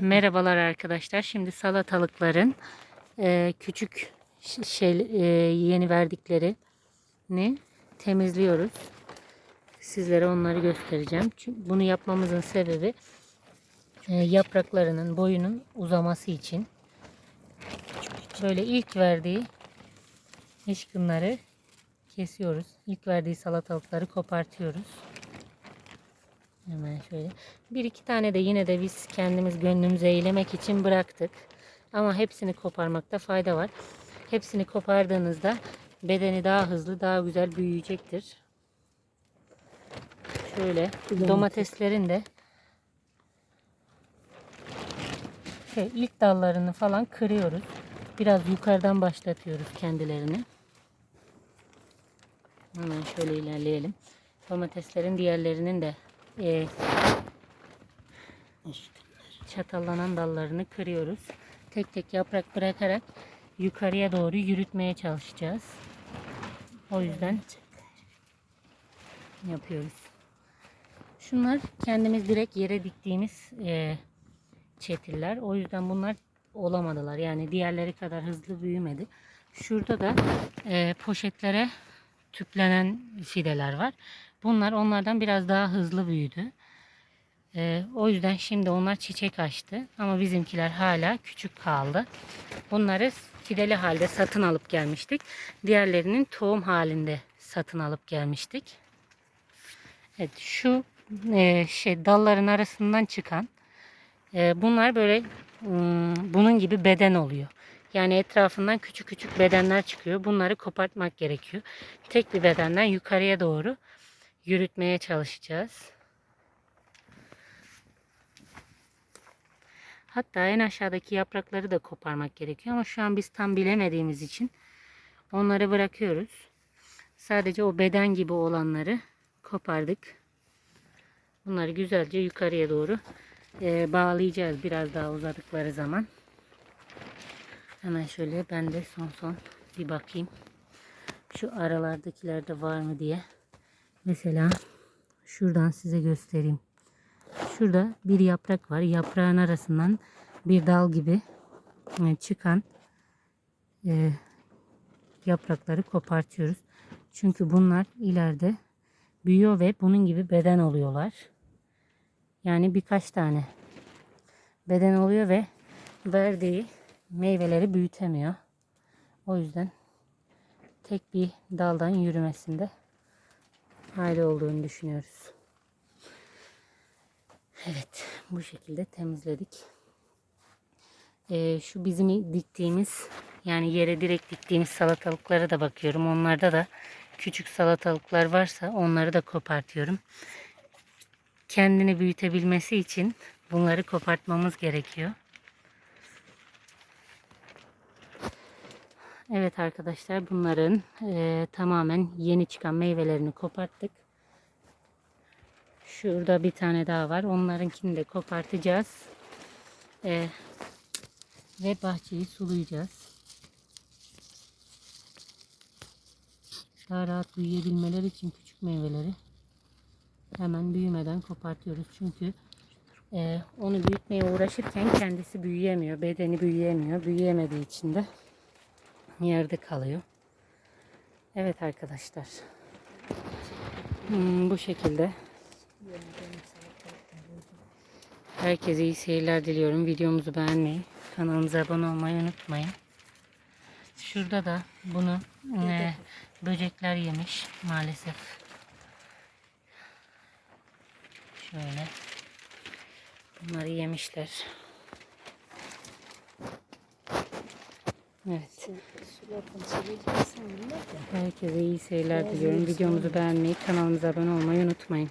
Merhabalar arkadaşlar. Şimdi salatalıkların e, küçük şey e, yeni verdiklerini temizliyoruz. Sizlere onları göstereceğim. Çünkü bunu yapmamızın sebebi e, yapraklarının boyunun uzaması için. Böyle ilk verdiği eşkınları kesiyoruz. İlk verdiği salatalıkları kopartıyoruz. Hemen şöyle. Bir iki tane de yine de biz kendimiz gönlümüze eğlemek için bıraktık. Ama hepsini koparmakta fayda var. Hepsini kopardığınızda bedeni daha hızlı, daha güzel büyüyecektir. Şöyle domateslerin de şey, ilk dallarını falan kırıyoruz. Biraz yukarıdan başlatıyoruz kendilerini. Hemen şöyle ilerleyelim. Domateslerin diğerlerinin de e, çatallanan dallarını kırıyoruz. Tek tek yaprak bırakarak yukarıya doğru yürütmeye çalışacağız. O yüzden yapıyoruz. Şunlar kendimiz direkt yere diktiğimiz e, çetiller. O yüzden bunlar olamadılar. Yani diğerleri kadar hızlı büyümedi. Şurada da e, poşetlere tüplenen fideler var. Bunlar onlardan biraz daha hızlı büyüdü. Ee, o yüzden şimdi onlar çiçek açtı. Ama bizimkiler hala küçük kaldı. Bunları fideli halde satın alıp gelmiştik. Diğerlerinin tohum halinde satın alıp gelmiştik. Evet şu e, şey dalların arasından çıkan e, bunlar böyle ım, bunun gibi beden oluyor. Yani etrafından küçük küçük bedenler çıkıyor. Bunları kopartmak gerekiyor. Tek bir bedenden yukarıya doğru yürütmeye çalışacağız. Hatta en aşağıdaki yaprakları da koparmak gerekiyor ama şu an biz tam bilemediğimiz için onları bırakıyoruz. Sadece o beden gibi olanları kopardık. Bunları güzelce yukarıya doğru e, bağlayacağız biraz daha uzadıkları zaman. Hemen şöyle ben de son son bir bakayım. Şu aralardakilerde var mı diye. Mesela şuradan size göstereyim. Şurada bir yaprak var. Yaprağın arasından bir dal gibi e, çıkan e, yaprakları kopartıyoruz. Çünkü bunlar ileride büyüyor ve bunun gibi beden oluyorlar. Yani birkaç tane beden oluyor ve verdiği meyveleri büyütemiyor. O yüzden tek bir daldan yürümesinde hali olduğunu düşünüyoruz. Evet bu şekilde temizledik. Ee, şu bizim diktiğimiz yani yere direkt diktiğimiz salatalıklara da bakıyorum. Onlarda da küçük salatalıklar varsa onları da kopartıyorum. Kendini büyütebilmesi için bunları kopartmamız gerekiyor. Evet arkadaşlar bunların e, tamamen yeni çıkan meyvelerini koparttık. Şurada bir tane daha var. Onlarınkini de kopartacağız. E, ve bahçeyi sulayacağız. Daha rahat büyüyebilmeleri için küçük meyveleri hemen büyümeden kopartıyoruz. Çünkü e, onu büyütmeye uğraşırken kendisi büyüyemiyor. Bedeni büyüyemiyor. Büyüyemediği için de yerde kalıyor. Evet arkadaşlar. Hmm, bu şekilde. Herkese iyi seyirler diliyorum. Videomuzu beğenmeyi, kanalımıza abone olmayı unutmayın. Şurada da bunu e, böcekler yemiş maalesef. Şöyle. Bunları yemişler. Evet. Herkese iyi seyirler diliyorum. Videomuzu beğenmeyi, kanalımıza abone olmayı unutmayın.